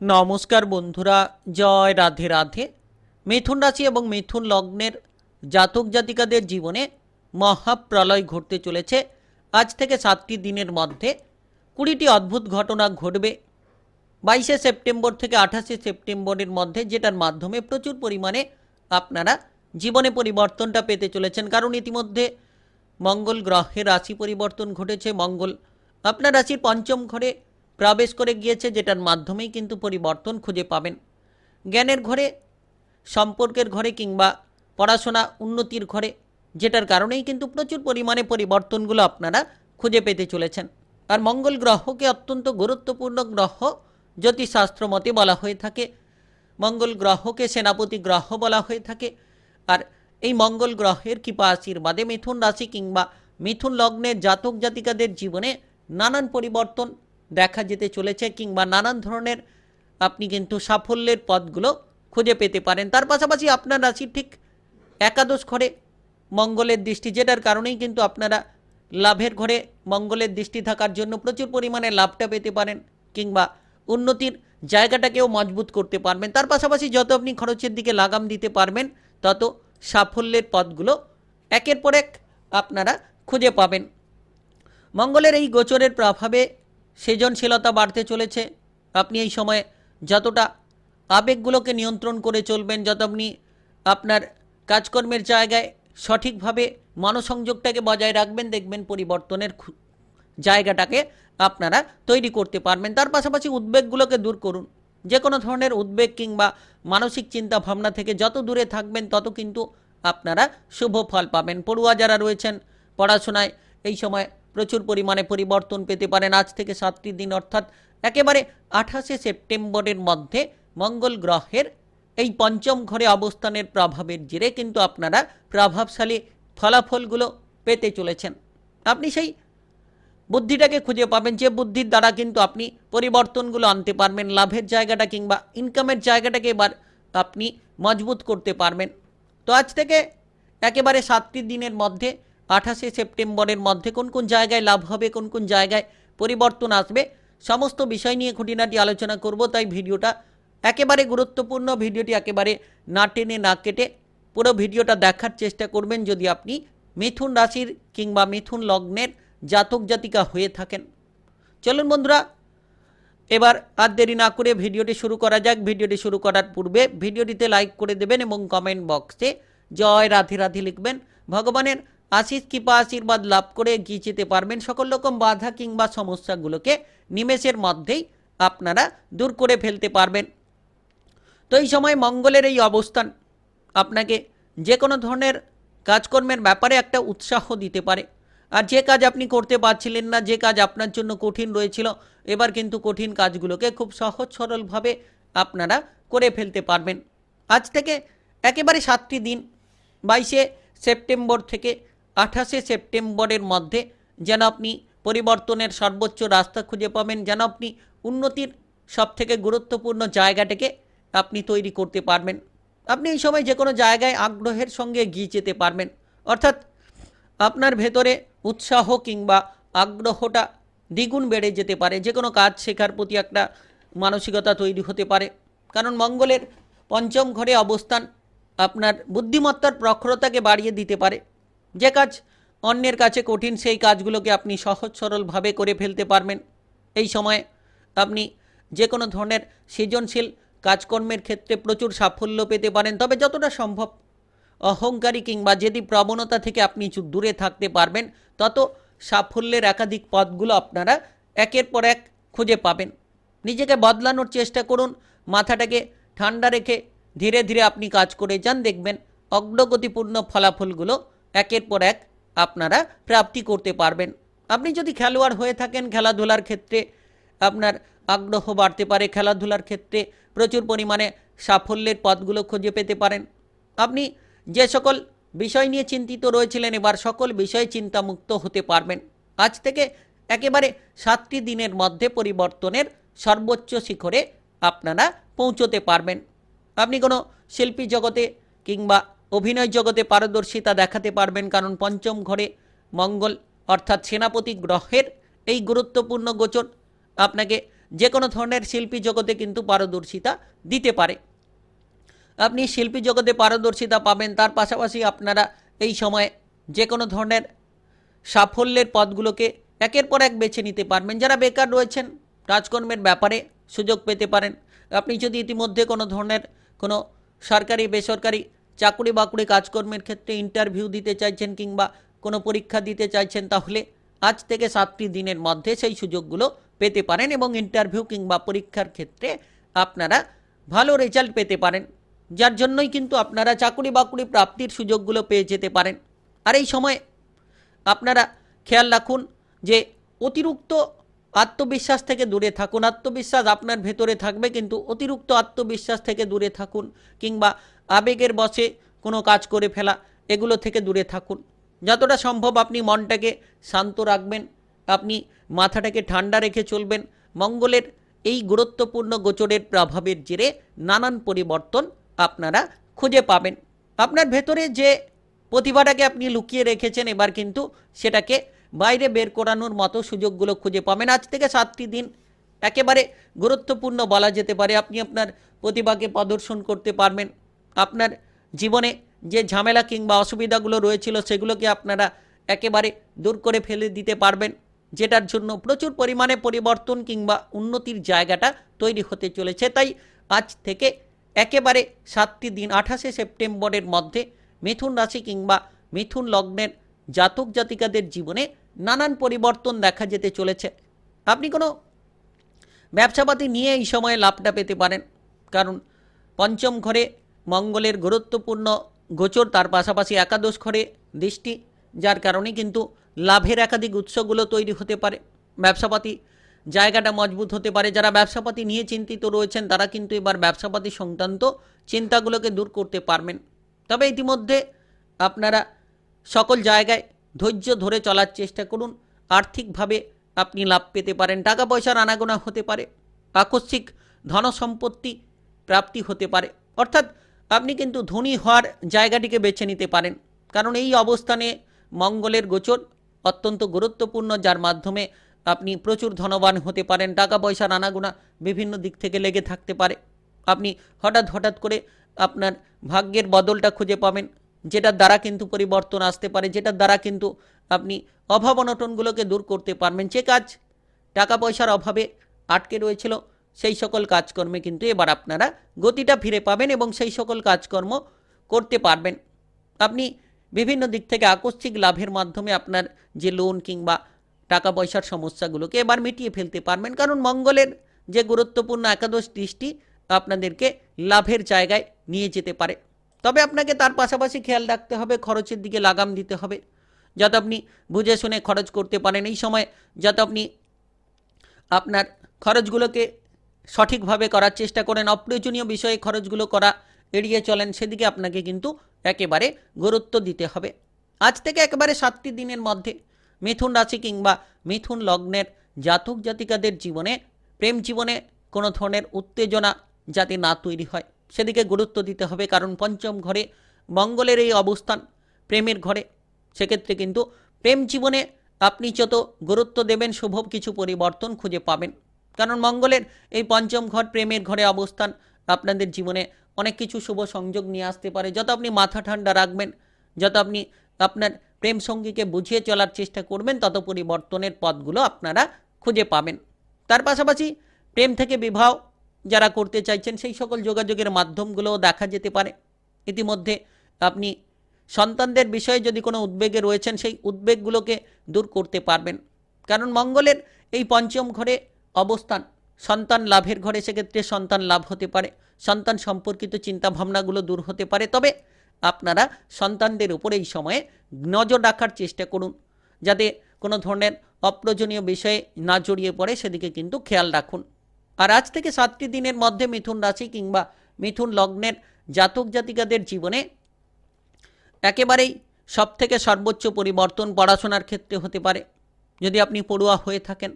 নমস্কার বন্ধুরা, জয় রাধে রাধে। মিথুন রাশি এবং মিথুন লগ্নের জাতক জাতিকাদের জীবনে মহাপ্রলয় ঘটতে চলেছে। আজ থেকে সাতটি দিনের মধ্যে কুড়িটি অদ্ভুত ঘটনা ঘটবে। বাইশে সেপ্টেম্বর থেকে আঠাশে সেপ্টেম্বরের মধ্যে যেটার মাধ্যমে প্রচুর পরিমাণে আপনারা জীবনে পরিবর্তনটা পেতে চলেছেন। কারণ ইতিমধ্যে মঙ্গল গ্রহের রাশি পরিবর্তন ঘটেছে। মঙ্গল আপনার রাশির পঞ্চম ঘরে প্রবেশ করে গিয়েছে, যেটার মাধ্যমেই কিন্তু পরিবর্তন খুঁজে পাবেন। জ্ঞানের ঘরে, সম্পর্কের ঘরে কিংবা পড়াশোনা উন্নতির ঘরে, যেটার কারণেই কিন্তু প্রচুর পরিমাণে পরিবর্তনগুলো আপনারা খুঁজে পেতে চলেছেন। আর মঙ্গল গ্রহকে অত্যন্ত গুরুত্বপূর্ণ গ্রহ জ্যোতিষশাস্ত্র মতে বলা হয়ে থাকে। মঙ্গল গ্রহকে সেনাপতি গ্রহ বলা হয়ে থাকে। আর এই মঙ্গল গ্রহের কৃপা আশীর্বাদে মিথুন রাশি কিংবা মিথুন লগ্নের জাতক জাতিকাদের জীবনে নানান পরিবর্তন দেখা যেতে চলেছে কিংবা নানান ধরনের আপনি কিন্তু সাফল্যের পথগুলো খুঁজে পেতে পারেন। তার পাশাপাশি আপনার রাশি ঠিক একাদশ ঘরে মঙ্গলের দৃষ্টি, যেটার কারণেই কিন্তু আপনারা লাভের ঘরে মঙ্গলের দৃষ্টি থাকার জন্য প্রচুর পরিমাণে লাভটা পেতে পারেন কিংবা উন্নতির জায়গাটাকেও মজবুত করতে পারবেন। তার পাশাপাশি যত আপনি খরচের দিকে লাগাম দিতে পারবেন, তত সাফল্যের পথগুলো একের পর এক আপনারা খুঁজে পাবেন। মঙ্গলের এই গোচরের প্রভাবে সৃজনশীলতা বাড়তে চলেছে। আপনি এই সময়ে যতটা আবেগগুলোকে নিয়ন্ত্রণ করে চলবেন, যত আপনি আপনার কাজকর্মের জায়গায় সঠিকভাবে মনসংযোগটাকে বজায় রাখবেন, দেখবেন পরিবর্তনের জায়গাটাকে আপনারা তৈরি করতে পারবেন। তার পাশাপাশি উদ্বেগগুলোকে দূর করুন। যে কোনো ধরনের উদ্বেগ কিংবা মানসিক চিন্তা ভাবনা থেকে যত দূরে থাকবেন, তত কিন্তু আপনারা শুভ ফল পাবেন। পড়ুয়া যারা রয়েছেন পড়াশোনায়, এই সময় প্রচুর পরিমাণে পরিবর্তন পেতে পারেন আজ থেকে সাতটি দিন, অর্থাৎ একেবারে আঠাশে সেপ্টেম্বরের মধ্যে মঙ্গল গ্রহের এই পঞ্চম ঘরে অবস্থানের প্রভাবের জেরে কিন্তু আপনারা প্রভাবশালী ফলাফলগুলো পেতে চলেছেন। আপনি সেই বুদ্ধিটাকে খুঁজে পাবেন, যে বুদ্ধির দ্বারা কিন্তু আপনি পরিবর্তনগুলো আনতে পারবেন, লাভের জায়গাটা কিংবা ইনকামের জায়গাটাকে এবার আপনি মজবুত করতে পারবেন। তো আজ থেকে একেবারে সাতটি দিনের মধ্যে আঠাশে সেপ্টেম্বরের মধ্যে কোন কোন জায়গায় লাভ হবে, কোন কোন জায়গায় পরিবর্তন আসবে, সমস্ত বিষয় নিয়ে খুঁটিনাটি আলোচনা করব, তাই ভিডিওটা একেবারে গুরুত্বপূর্ণ, ভিডিওটি একেবারে না টেনে না কেটে পুরো ভিডিওটা দেখার চেষ্টা করবেন যদি আপনি মিথুন রাশির কিংবা মিথুন লগ্নের জাতক জাতিকা হয়ে থাকেন। চলুন বন্ধুরা, এবার আর দেরি না করে ভিডিওটি শুরু করা যাক। ভিডিওটি শুরু করার পূর্বে ভিডিওটিতে লাইক করে দেবেন এবং কমেন্ট বক্সে জয় রাধে রাধে লিখবেন। ভগবানের আশিস কৃপা আশীর্বাদ লাভ করে এগিয়ে যেতে পারবেন সকল রকম বাধা কিংবা সমস্যাগুলোকে নিমেষের মধ্যেই আপনারা দূর করে ফেলতে পারবেন। তো এই সময় মঙ্গলের এই অবস্থান আপনাকে যে কোনো ধরনের কাজকর্মের ব্যাপারে একটা উৎসাহ দিতে পারে। আর যে কাজ আপনি করতে পারছিলেন না, যে কাজ আপনার জন্য কঠিন রয়েছিল, এবার কিন্তু কঠিন কাজগুলোকে খুব সহজ সরলভাবে আপনারা করে ফেলতে পারবেন। আজ থেকে একেবারে সাতটি দিন, বাইশে সেপ্টেম্বর থেকে আঠাশে সেপ্টেম্বরের মধ্যে যেন আপনি পরিবর্তনের সর্বোচ্চ রাস্তা খুঁজে পাবেন, যেন আপনি উন্নতির সবথেকে গুরুত্বপূর্ণ জায়গাটাকে আপনি তৈরি করতে পারবেন। আপনি এই সময় যে কোনো জায়গায় আগ্রহের সঙ্গে এগিয়ে যেতে পারবেন। অর্থাৎ আপনার ভেতরে উৎসাহ কিংবা আগ্রহটা দ্বিগুণ বেড়ে যেতে পারে। যে কোনো কাজ শেখার প্রতি একটা মানসিকতা তৈরি হতে পারে। কারণ মঙ্গলের পঞ্চম ঘরে অবস্থান আপনার বুদ্ধিমত্তার প্রখরতাকে বাড়িয়ে দিতে পারে। যে কাজ অন্যের কাছে কঠিন, সেই কাজগুলোকে আপনি সহজ সরলভাবে করে ফেলতে পারবেন। এই সময়ে আপনি যে কোনো ধরনের সৃজনশীল কাজকর্মের ক্ষেত্রে প্রচুর সাফল্য পেতে পারেন। তবে যতটা সম্ভব অহংকারী কিংবা যেদি প্রবণতা থেকে আপনি দূরে থাকতে পারবেন, তত সাফল্যের একাধিক পথগুলো আপনারা একের পর এক খুঁজে পাবেন। নিজেকে বদলানোর চেষ্টা করুন, মাথাটাকে ঠান্ডা রেখে ধীরে ধীরে আপনি কাজ করে যান। দেখবেন অগ্রগতিপূর্ণ ফলাফলগুলো একের পর এক আপনারা প্রাপ্তি করতে পারবেন। আপনি যদি খেলোয়াড় হয়ে থাকেন খেলাধুলার ক্ষেত্রে, আপনার আগ্রহ বাড়তে পারে খেলাধুলার ক্ষেত্রে, প্রচুর পরিমাণে সাফল্যের পথগুলো খুঁজে পেতে পারেন। আপনি যে সকল বিষয় নিয়ে চিন্তিত রয়েছিলেন, এবার সকল বিষয়ে চিন্তামুক্ত হতে পারবেন। আজ থেকে একেবারে সাতটি দিনের মধ্যে পরিবর্তনের সর্বোচ্চ শিখরে আপনারা পৌঁছতে পারবেন। আপনি কোনো শিল্পী জগতে কিংবা অভিনয় জগতে পারদর্শিতা দেখাতে পারবেন কারণ পঞ্চম ঘরে মঙ্গল অর্থাৎ সেনাপতি গ্রহের এই গুরুত্বপূর্ণ গোচর আপনাকে যে কোনো ধরনের শিল্পী জগতে কিন্তু পারদর্শিতা দিতে পারে। আপনি শিল্পী জগতে পারদর্শিতা পাবেন, তার পাশাপাশি আপনারা এই সময়ে যে কোনো ধরনের সাফল্যের পদগুলোকে একের পর এক বেছে নিতে পারবেন। যারা বেকার রয়েছেন, কাজকর্মের ব্যাপারে সুযোগ পেতে পারেন। আপনি যদি ইতিমধ্যে কোনো ধরনের কোনো সরকারি, বেসরকারি চাকরি বাকরি কাজকর্মের ক্ষেত্রে ইন্টারভিউ দিতে চাইছেন কিংবা কোনো পরীক্ষা দিতে চাইছেন, তাহলে আজ থেকে সাতটি দিনের মধ্যে সেই সুযোগগুলো পেতে পারেন এবং ইন্টারভিউ কিংবা পরীক্ষার ক্ষেত্রে আপনারা ভালো রেজাল্ট পেতে পারেন। যার জন্যই কিন্তু আপনারা চাকরি বাকরি প্রাপ্তির সুযোগগুলো পেয়ে যেতে পারেন। আর এই সময় আপনারা খেয়াল রাখুন যে অতিরিক্ত আত্মবিশ্বাস থেকে দূরে থাকুন। আত্মবিশ্বাস আপনার ভেতরে থাকবে, কিন্তু অতিরিক্ত আত্মবিশ্বাস থেকে দূরে থাকুন কিংবা আবেগের বসে কোনো কাজ করে ফেলা, এগুলো থেকে দূরে থাকুন। যতটা সম্ভব আপনি মনটাকে শান্ত রাখবেন, আপনি মাথাটাকে ঠান্ডা রেখে চলবেন। মঙ্গলের এই গুরুত্বপূর্ণ গোচরের প্রভাবের জেরে নানান পরিবর্তন আপনারা খুঁজে পাবেন। আপনার ভেতরে যে প্রতিভাটাকে আপনি লুকিয়ে রেখেছেন, এবার কিন্তু সেটাকে বাইরে বের করানোর মতো সুযোগগুলো খুঁজে পাবেন। আজ থেকে সাতটি দিন, একেবারে গুরুত্বপূর্ণ বলা যেতে পারে, আপনি আপনার প্রতিভাকে প্রদর্শন করতে পারবেন। আপনার জীবনে যে ঝামেলা কিংবা অসুবিধাগুলো রয়েছিল সেগুলোকে আপনারা একেবারে দূর করে ফেলে দিতে পারবেন, যেটার জন্য প্রচুর পরিমাণে পরিবর্তন কিংবা উন্নতির জায়গাটা তৈরি হতে চলেছে। তাই আজ থেকে একেবারে সাতটি দিন, আঠাশে সেপ্টেম্বরের মধ্যে মিথুন রাশি কিংবা মিথুন লগ্নের জাতক জাতিকাদের জীবনে নানান পরিবর্তন দেখা যেতে চলেছে। আপনি কোনো ব্যবসাপাতি নিয়ে এই সময়ে লাভটা পেতে পারেন, কারণ পঞ্চম ঘরে মঙ্গলের গুরুত্বপূর্ণ গোচর তার পাশাপাশি একাদশ ঘরে দৃষ্টি, যার কারণে কিন্তু লাভের একাধিক উৎসগুলো তৈরি হতে পারে। ব্যবসাপাতি জায়গাটা মজবুত হতে পারে। যারা ব্যবসাপাতি নিয়ে চিন্তিত রয়েছেন, তারা কিন্তু এবার ব্যবসাপাতি সংক্রান্ত চিন্তাগুলোকে দূর করতে পারবেন। তবে ইতিমধ্যে আপনারা সকল জায়গায় ধৈর্য ধরে চলার চেষ্টা করুন। আর্থিকভাবে আপনি লাভ পেতে পারেন। টাকা পয়সার আনাগোনা হতে পারে। আকস্মিক ধনসম্পত্তি প্রাপ্তি হতে পারে। অর্থাৎ আপনি কিন্তু ধনী হওয়ার জায়গাটিকে বেছে নিতে পারেন। কারণ এই অবস্থানে মঙ্গলের গোচর অত্যন্ত গুরুত্বপূর্ণ, যার মাধ্যমে আপনি প্রচুর ধনবান হতে পারেন টাকা পয়সার আনাগোনা বিভিন্ন দিক থেকে লেগে থাকতে পারে। আপনি হঠাৎ হঠাৎ করে আপনার ভাগ্যের বদলটা খুঁজে পাবেন, যেটার দ্বারা কিন্তু পরিবর্তন আসতে পারে, যেটার দ্বারা কিন্তু আপনি অভাব অনটনগুলোকে দূর করতে পারবেন। যে কাজ টাকা পয়সার অভাবে আটকে রয়েছিল সেই সকল কাজকর্মে কিন্তু এবার আপনারা গতিটা ফিরে পাবেন এবং সেই সকল কাজকর্ম করতে পারবেন। আপনি বিভিন্ন দিক থেকে আকস্মিক লাভের মাধ্যমে আপনার যে লোন কিংবা টাকা পয়সার সমস্যাগুলোকে এবার মিটিয়ে ফেলতে পারবেন। কারণ মঙ্গলের যে গুরুত্বপূর্ণ একাদশ দৃষ্টি আপনাদেরকে লাভের জায়গায় নিয়ে যেতে পারে। তবে আপনাকে তার পাশাপাশি খেয়াল রাখতে হবে, খরচের দিকে লাগাম দিতে হবে। যাতে আপনি বুঝে শুনে খরচ করতে পারেন। এই সময় যাতে আপনি আপনার খরচগুলোকে সঠিকভাবে করার চেষ্টা করেন। অপ্রয়োজনীয় বিষয়ে খরচগুলো করা এড়িয়ে চলেন, সেদিকে আপনাকে কিন্তু একেবারে গুরুত্ব দিতে হবে। আজ থেকে একেবারে সাতটি দিনের মধ্যে মিথুন রাশি কিংবা মিথুন লগ্নের জাতক জাতিকাদের জীবনে, প্রেম জীবনে কোনো ধরনের উত্তেজনা যাতে না তৈরি হয়, সেদিকে গুরুত্ব দিতে হবে। কারণ পঞ্চম ঘরে মঙ্গলের এই অবস্থান, প্রেমের ঘরে। সেক্ষেত্রে কিন্তু প্রেম জীবনে আপনি যত গুরুত্ব দেবেন, শুভ কিছু পরিবর্তন খুঁজে পাবেন। কারণ মঙ্গলের এই পঞ্চম ঘর প্রেমের ঘরে অবস্থান আপনাদের জীবনে অনেক কিছু শুভ সংযোগ নিয়ে আসতে পারে। যত আপনি মাথা ঠান্ডা রাখবেন, যত আপনি আপনার প্রেম সঙ্গীকে বুঝিয়ে চলার চেষ্টা করবেন, তত পরিবর্তনের পথগুলো আপনারা খুঁজে পাবেন। তার পাশাপাশি প্রেম থেকে বিবাহ যারা করতে চাইছেন, সেই সকল যোগাযোগের মাধ্যমগুলোও দেখা যেতে পারে। ইতিমধ্যে আপনি সন্তানদের বিষয়ে যদি কোনো উদ্বেগে রয়েছেন, সেই উদ্বেগগুলোকে দূর করতে পারবেন। কারণ মঙ্গলের এই পঞ্চম ঘরে অবস্থান। সন্তান লাভের ঘরে সেক্ষেত্রে সন্তান লাভ হতে পারে। সন্তান সম্পর্কিত চিন্তাভাবনাগুলো দূর হতে পারে। তবে আপনারা সন্তানদের উপর এই সময়ে নজর রাখার চেষ্টা করুন। যাতে কোনো ধরনের অপ্রয়োজনীয় বিষয়ে না জড়িয়ে পড়ে, সেদিকে কিন্তু খেয়াল রাখুন। আর আজ থেকে সাতটি দিনের মধ্যে মিথুন রাশি কিংবা মিথুন লগ্নের জাতক জাতিকাদের জীবনে একেবারেই সব থেকে সর্বোচ্চ পরিবর্তন পড়াশোনার ক্ষেত্রে হতে পারে। যদি আপনি পড়ুয়া হয়ে থাকেন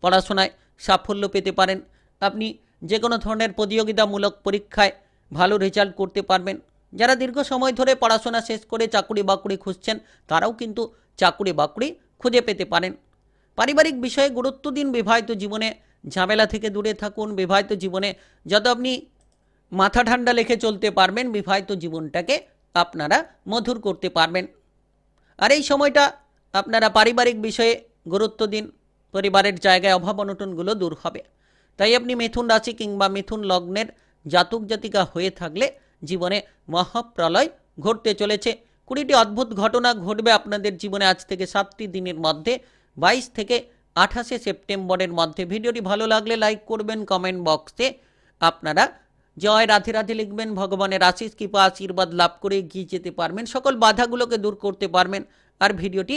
পড়াশোনায় সাফল্য পেতে পারেন। আপনি যে কোনো ধরনের প্রতিযোগিতামূলক পরীক্ষায় ভালো রেজাল্ট করতে পারবেন। যারা দীর্ঘ সময় ধরে পড়াশোনা শেষ করে চাকুরি বাকুরি খুঁজছেন, তারাও কিন্তু চাকুরি বাকুরি খুঁজে পেতে পারেন। পারিবারিক বিষয়ে গুরুত্ব দিন বিবাহিত জীবনে। ঝামেলা থেকে দূরে থাকুন বিবাহিত জীবনে। যত আপনি মাথা ঠান্ডা লেখে চলতে পারবেন, বিবাহিত জীবনটাকে আপনারা মধুর করতে পারবেন। আর এই সময়টা আপনারা পারিবারিক বিষয়ে গুরুত্ব দিন। পরিবারের জায়গায় অভাব অনটনগুলো দূর হবে। তাই আপনি মিথুন রাশি কিংবা মিথুন লগ্নের জাতক জাতিকা হয়ে থাকলে জীবনে মহাপ্রলয় ঘটতে চলেছে। কুড়িটি অদ্ভুত ঘটনা ঘটবে আপনাদের জীবনে আজ থেকে সাতটি দিনের মধ্যে, বাইশ থেকে আঠাশে সেপ্টেম্বরের মধ্যে। ভিডিওটি ভালো লাগলে লাইক করবেন, কমেন্ট বক্সে আপনারা জয় রাধে রাধে লিখবেন, ভগবানের আশিস কৃপা, আশীর্বাদ লাভ করে এগিয়ে যেতে পারবেন। সকল বাধাগুলোকে দূর করতে পারবেন। আর ভিডিওটি